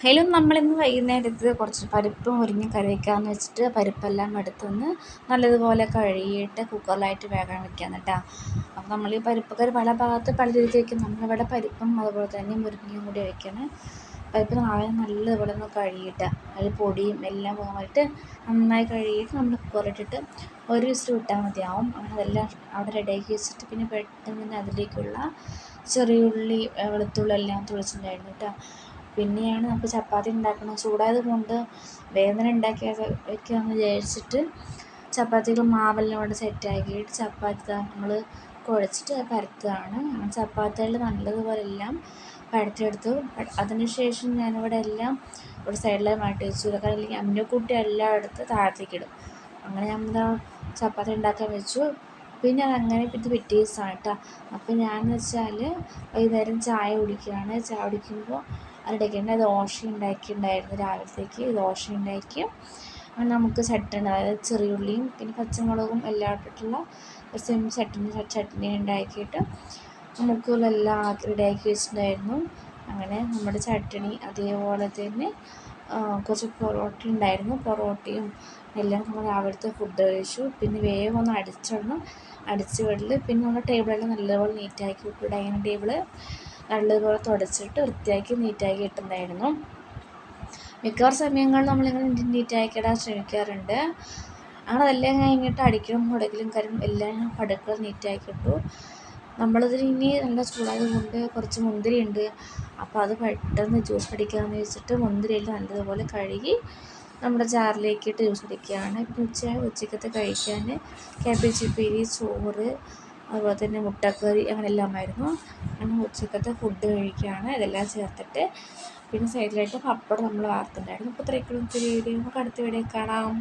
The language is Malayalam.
അതിലും നമ്മളിന്ന് വൈകുന്നേരത്ത് കുറച്ച് പരിപ്പ് മുരിഞ്ഞ് കറി വെച്ചിട്ട് പരിപ്പെല്ലാം എടുത്തൊന്ന് നല്ലതുപോലെ കഴുകിയിട്ട് കുക്കറിലായിട്ട് വേഗം വയ്ക്കാം കേട്ടോ. അപ്പോൾ നമ്മൾ ഈ പരിപ്പ് പല ഭാഗത്ത് പല രീതിയിൽ വയ്ക്കും നമ്മളിവിടെ പരിപ്പും അതുപോലെ തന്നെ മുരിങ്ങയും കൂടി വയ്ക്കണം പരിപ്പ് നാളെ നല്ലതുപോലെ ഒന്ന് കഴുകിയിട്ട് അതിൽ പൊടിയും എല്ലാം പോകാനായിട്ട് നന്നായി കഴുകിയിട്ട് നമ്മൾ കുക്കറിട്ടിട്ട് ഒരു വിസിൽ വിട്ടാൽ മതിയാവും. അങ്ങനെ അതെല്ലാം അവിടെ റെഡിയാക്കി വെച്ചിട്ട് പിന്നെ പെട്ടെന്ന് തന്നെ അതിലേക്കുള്ള ചെറിയുള്ളി വെളുത്തുള്ളി എല്ലാം തുളച്ചിട്ടുണ്ടായിരുന്നു കേട്ടോ. പിന്നെയാണ് നമുക്ക് ചപ്പാത്തി ഉണ്ടാക്കണം. ചൂടായത് കൊണ്ട് വേദന ഉണ്ടാക്കിയാൽ വെക്കാമെന്ന് വിചാരിച്ചിട്ട് ചപ്പാത്തിക്ക് മാവെല്ലാം ഇവിടെ സെറ്റാക്കിയിട്ട് ചപ്പാത്തി നമ്മൾ കുഴച്ചിട്ട് പരത്തുകയാണ്. ചപ്പാത്തികൾ നല്ലതുപോലെ എല്ലാം പരത്തിയെടുത്തു. അതിനുശേഷം ഞാനിവിടെ എല്ലാം ഒരു സൈഡിലായി മാറ്റി വെച്ചു. കാരണം അല്ലെങ്കിൽ കൂട്ടി എല്ലാം എടുത്ത് താഴത്തേക്ക് ഇടും. അങ്ങനെ നമ്മൾ ചപ്പാത്തി ഉണ്ടാക്കാൻ വെച്ചു. പിന്നെ അതങ്ങനെ ഇത് പിറ്റേ ദിവസമാണ് കേട്ടോ അപ്പോൾ ഞാൻ വെച്ചാൽ വൈകുന്നേരം ചായ കുടിക്കുകയാണ്. ചായ കുടിക്കുമ്പോൾ അതിനിടയ്ക്ക് ദോശ ഉണ്ടാക്കിയിട്ടുണ്ടായിരുന്നു രാവിലത്തേക്ക്. ദോശ ഉണ്ടാക്കി നമുക്ക് ചട്ടണി അതായത് ചെറിയുള്ളിയും പിന്നെ പച്ചമുളകും എല്ലാം ഇട്ടിട്ടുള്ള ഒരു സെം ചട്ടണി ചട്ടണി ഉണ്ടാക്കിയിട്ട് നമുക്ക് എല്ലാം റെഡിയാക്കി വെച്ചിട്ടുണ്ടായിരുന്നു. അങ്ങനെ നമ്മുടെ ചട്ടണി അതേപോലെ തന്നെ കുറച്ച് പൊറോട്ട ഉണ്ടായിരുന്നു. പൊറോട്ടയും എല്ലാം നമ്മൾ രാവിലത്തെ ഫുഡ് കഴിച്ചു. പിന്നെ വേഗം ഒന്ന് അടിച്ചിടണം അടിച്ച് വിടൽ പിന്നെ നമ്മുടെ ടേബിളെല്ലാം നല്ലപോലെ നീറ്റാക്കി ഡൈനിങ് ടേബിൾ നല്ലതുപോലെ തുടച്ചിട്ട് വൃത്തിയാക്കി നീറ്റാക്കി ഇട്ടുണ്ടായിരുന്നു മിക്കവാറും സമയങ്ങളിൽ നമ്മളിങ്ങനെ നീറ്റാക്കി ഇടാൻ ശ്രമിക്കാറുണ്ട്. അങ്ങനെ അതെല്ലാം കഴിഞ്ഞിട്ട് അടിക്കലും മുടക്കലും കാര്യം എല്ലാം അടുക്കള നീറ്റാക്കി ഇട്ടു. നമ്മളിതിൽ ഇനി നല്ല ചൂടായത് കൊണ്ട് കുറച്ച് മുന്തിരി ഉണ്ട് അപ്പോൾ അത് പെട്ടെന്ന് ജ്യൂസ് അടിക്കാമെന്ന് വെച്ചിട്ട് മുന്തിരിയെല്ലാം നല്ലതുപോലെ കഴുകി നമ്മുടെ ജാറിലേക്ക് ഇട്ട് ജ്യൂസ് അടിക്കുകയാണ്. പിന്നെ ഉച്ച ഉച്ചക്കത്തെ കഴിക്കാൻ ക്യാബേജ് ഉപ്പേരി ചോറ് അതുപോലെ തന്നെ മുട്ടക്കറി അങ്ങനെ എല്ലാമായിരുന്നു അങ്ങനെ ഉച്ചക്കത്തെ ഫുഡ് കഴിക്കുകയാണ്. ഇതെല്ലാം ചേർത്തിട്ട് പിന്നെ സൈഡിലായിട്ട് പപ്പടം നമ്മൾ വാർത്തിട്ടുണ്ടായിരുന്നു. അപ്പോൾ ഇത്രയൊക്കെയുള്ള വീഡിയോ. നമുക്ക് അടുത്ത വീഡിയോ കാണാം.